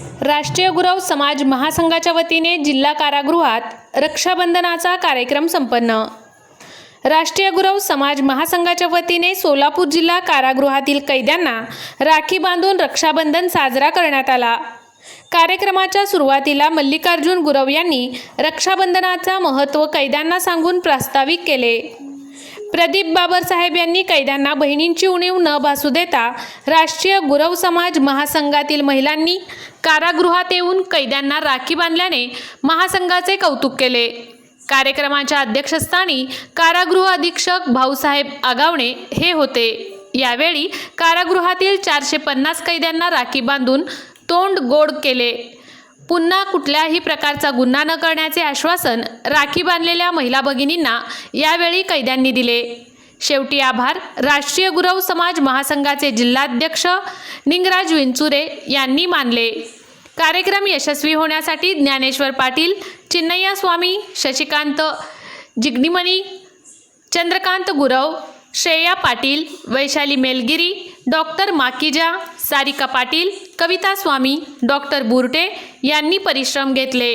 राष्ट्रीय गुरव समाज महासंघाच्या वतीने जिल्हा कारागृहात रक्षाबंधनाचा कार्यक्रम संपन्न. राष्ट्रीय गुरव समाज महासंघाच्या वतीने सोलापूर जिल्हा कारागृहातील कैद्यांना राखी बांधून रक्षाबंधन साजरा करण्यात आला. कार्यक्रमाच्या सुरुवातीला मल्लिकार्जुन गुरव यांनी रक्षाबंधनाचा महत्त्व कैद्यांना सांगून प्रास्ताविक केले. प्रदीप बाबरसाहेब यांनी कैद्यांना बहिणींची उणीव न भासू देता राष्ट्रीय गुरव समाज महासंघातील महिलांनी कारागृहात येऊन कैद्यांना राखी बांधल्याने महासंघाचे कौतुक केले. कार्यक्रमाच्या अध्यक्षस्थानी कारागृह अधीक्षक भाऊसाहेब आगावणे हे होते. यावेळी कारागृहातील चारशे पन्नास कैद्यांना राखी बांधून तोंड गोड केले. पुन्हा कुठल्याही प्रकारचा गुन्हा न करण्याचे आश्वासन राखी बांधलेल्या महिला भगिनींना यावेळी कैद्यांनी दिले. शेवटी आभार. राष्ट्रीय गुरव समाज महासंघाचे जिल्हाध्यक्ष निंगराज विंचुरे यांनी मानले. कार्यक्रम यशस्वी होण्यासाठी ज्ञानेश्वर पाटील चिन्नय्या स्वामी शशिकांत जिग्निमणी चंद्रकांत गुरव श्रेया पाटील वैशाली मेलगिरी डॉक्टर माकीजा सारिका पाटील कविता स्वामी डॉक्टर बुरटे यांनी परिश्रम घेतले.